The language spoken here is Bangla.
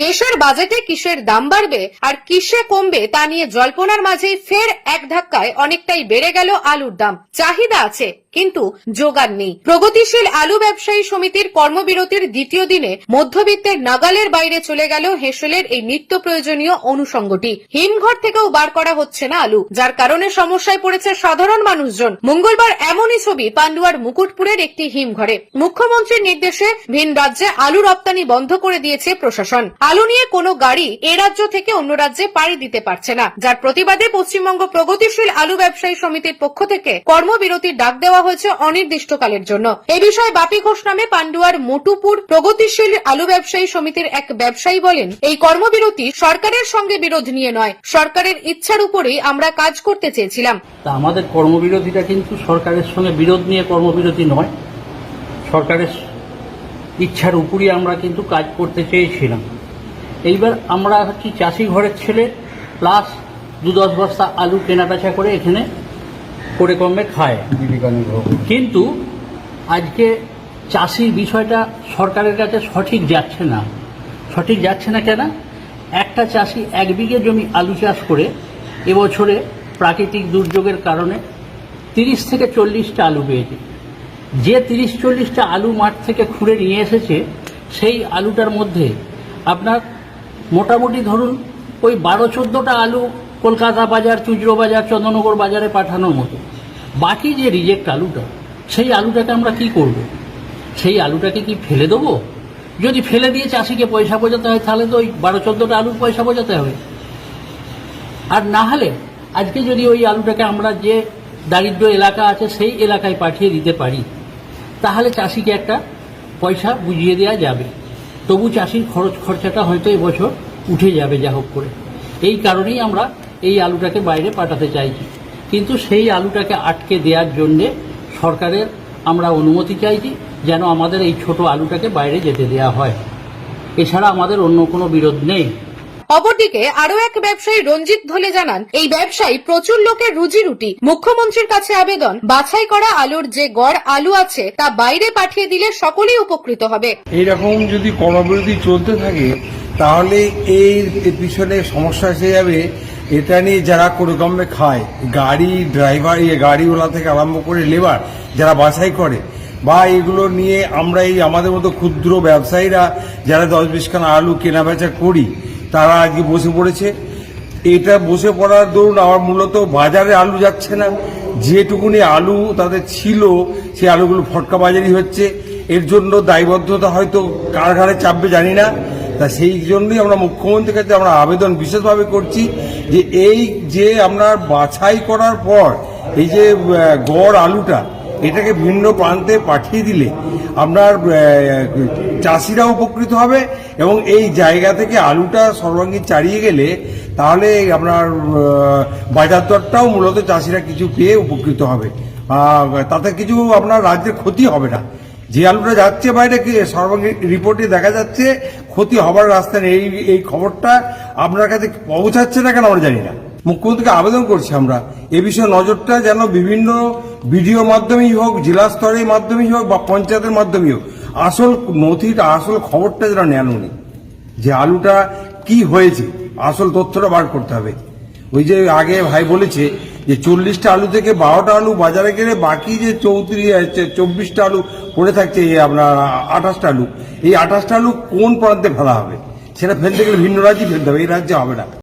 দেশের বাজেটে কিসের দাম বাড়বে আর কিসে কমবে তা নিয়ে জল্পনার মাঝেই ফের এক ধাক্কায় অনেকটাই বেড়ে গেল আলুর দাম। চাহিদা আছে। কিন্তু জোগান নেই। প্রগতিশীল আলু ব্যবসায়ী সমিতির কর্মবিরতির দ্বিতীয় দিনে মধ্যবিত্তের নাগালের বাইরে চলে গেল হেসেলের এই নিত্য প্রয়োজনীয় অনুষঙ্গটি। হিমঘর থেকেও বার করা হচ্ছে না আলু, যার কারণে সমস্যায় পড়েছে সাধারণ মানুষজন। মঙ্গলবার এমনই ছবি পান্ডুয়ার মুকুটপুরের একটি হিমঘরে। মুখ্যমন্ত্রীর নির্দেশে ভিন রাজ্যে আলু রপ্তানি বন্ধ করে দিয়েছে প্রশাসন। আলু নিয়ে কোনো গাড়ি এ রাজ্য থেকে অন্য রাজ্যে পাড়ি দিতে পারছে না, যার প্রতিবাদে পশ্চিমবঙ্গ প্রগতিশীল আলু ব্যবসায়ী সমিতির পক্ষ থেকে কর্মবিরতির ডাক দেওয়া হয়েছে অনির্দিষ্টকালের জন্য। এ বিষয়ে বাপি ঘোষ নামে পান্ডুয়ার মোটুপুর প্রগতিশীল আলু ব্যবসায়ী সমিতির এক ব্যবসায়ী বলেন, এই কর্মবিরতি সরকারের সঙ্গে বিরোধ নিয়ে নয়, সরকারের ইচ্ছার উপরেই আমরা কাজ করতে চেয়েছিলাম। আমাদের কর্মবিরতিটা কিন্তু সরকারের সঙ্গে বিরোধ নিয়ে কর্মবিরতি নয়, সরকারের ইচ্ছার উপরই আমরা কিন্তু কাজ করতে চেয়েছিলাম। এইবার আমরা হচ্ছি চাষি ঘরের ছেলে, প্লাস দু দশ বস্তা আলু কেনাবেচা করে এখানে করে কমে খায় কিন্তু আজকে চাষির বিষয়টা সরকারের কাছে সঠিক যাচ্ছে না। সঠিক যাচ্ছে না কেন? একটা চাষি এক বিঘে জমি আলু চাষ করে এবছরে প্রাকৃতিক দুর্যোগের কারণে তিরিশ থেকে চল্লিশটা আলু পেয়েছে। যে তিরিশ চল্লিশটা আলু মাঠ থেকে খুঁড়ে নিয়ে এসেছে সেই আলুটার মধ্যে আপনার মোটামুটি ধরুন ওই বারো চোদ্দোটা আলু কলকাতা বাজার চুজরো বাজার, চন্দ্রনগর বাজারে পাঠানোর মতো। বাকি যে রিজেক্ট আলুটা, সেই আলুটাকে আমরা কি করব? সেই আলুটাকে কি ফেলে দেবো? যদি ফেলে দিয়ে চাষিকে পয়সা বোঝাতে হয়, তাহলে তো ওই বারো চোদ্দোটা আলুর পয়সা বোঝাতে হবে। আর না হলে আজকে যদি ওই আলুটাকে আমরা যে দারিদ্র এলাকা আছে, সেই এলাকায় পাঠিয়ে দিতে পারি, তাহলে চাষিকে একটা পয়সা বুঝিয়ে দেওয়া যাবে। তবু চাষির খরচ খরচাটা হয়তো এবছর উঠে যাবে, যা হোক করে। এই কারণেই আমরা এই আলুটাকে বাইরে পাঠাতে চাইছি। কিন্তু সেই আলুটাকে আটকে দেওয়ার জন্যে সরকারের আমরা অনুমতি চাইছি যেন আমাদের এই ছোট আলুটাকে বাইরে যেতে দেওয়া হয়। এছাড়া আমাদের অন্য কোনো বিরোধ নেই। অপরদিকে আরও এক ব্যবসায়ী রঞ্জিত ধলে জানান এই ব্যবসায়ী প্রচুর লোকের রুজি রুটি মুখ্যমন্ত্রীর কাছে আবেদন বাছাই করা আলুর যে গড় আলু আছে তা বাইরে পাঠিয়ে দিলে সকলেই উপকৃত হবে। এইরকম যদি কর্মবিরতি চলতে থাকে তাহলে এর পিছনে সমস্যা এসে যাবে, এটা নিয়ে যারা কোনোরকমে খায়, গাড়ি ড্রাইভার ইয়ে গাড়িওয়ালা থেকে আরম্ভ করে লেবার যারা বাছাই করে, বা এগুলো নিয়ে আমরা এই আমাদের মতো ক্ষুদ্র ব্যবসায়ীরা যারা দশ বিশখানা আলু কেনা বেচা করি, তারা আজকে বসে পড়েছে। এটা বসে পড়ার দরুন আমার মূলত বাজারে আলু যাচ্ছে না, যেটুকুনি আলু তাদের ছিল সেই আলুগুলো ফটকা বাজারি হচ্ছে। এর জন্য দায়বদ্ধতা হয়তো কার ঘাড়ে চাপবে জানি না। তা সেই জন্যই আমরা মুখ্যমন্ত্রীর কাছে আমরা আবেদন বিশেষভাবে করছি যে এই যে আমরা বাছাই করার পর, এই যে গড় আলুটা, এটাকে ভিন্ন প্রান্তে পাঠিয়ে দিলে আপনার চাষিরা উপকৃত হবে এবং এই জায়গা থেকে আলুটা সর্বাঙ্গীন চারিয়ে গেলে তাহলে আপনার বাজার দরটাও মূলত চাষিরা কিছু পেয়ে উপকৃত হবে। তাতে কিছু আপনার রাজ্যের ক্ষতি হবে না। যে আলুটা যাচ্ছে বাইরে সর্বাঙ্গীন রিপোর্টে দেখা যাচ্ছে ক্ষতি হবার রাস্তা এই এই খবরটা আপনার কাছে পৌঁছাচ্ছে না কেন আমরা জানি না। মুখ্যমন্ত্রীকে আবেদন করছি আমরা। এ বিষয়ে নজরটা যেন বিভিন্ন ভিডিও মাধ্যমেই হোক, জেলা স্তরের মাধ্যমেই হোক বা পঞ্চায়েতের মাধ্যমেই হোক, আসল নথিটা আসল খবরটা যেন নেন উনি। যে আলুটা কি হয়েছে, আসল তথ্যটা বার করতে হবে। ওই যে আগে ভাই বলেছে যে চল্লিশটা আলু থেকে বারোটা আলু বাজারে গেলে বাকি যে চৌত্রিশ, চব্বিশটা আলু পড়ে থাকছে আপনার আঠাশটা আলু এই আঠাশটা আলু কোন প্রান্তে ফেলা হবে? সেটা ফেলতে গেলে ভিন্ন রাজ্যে ফেলতে হবে, এই রাজ্যে হবে না।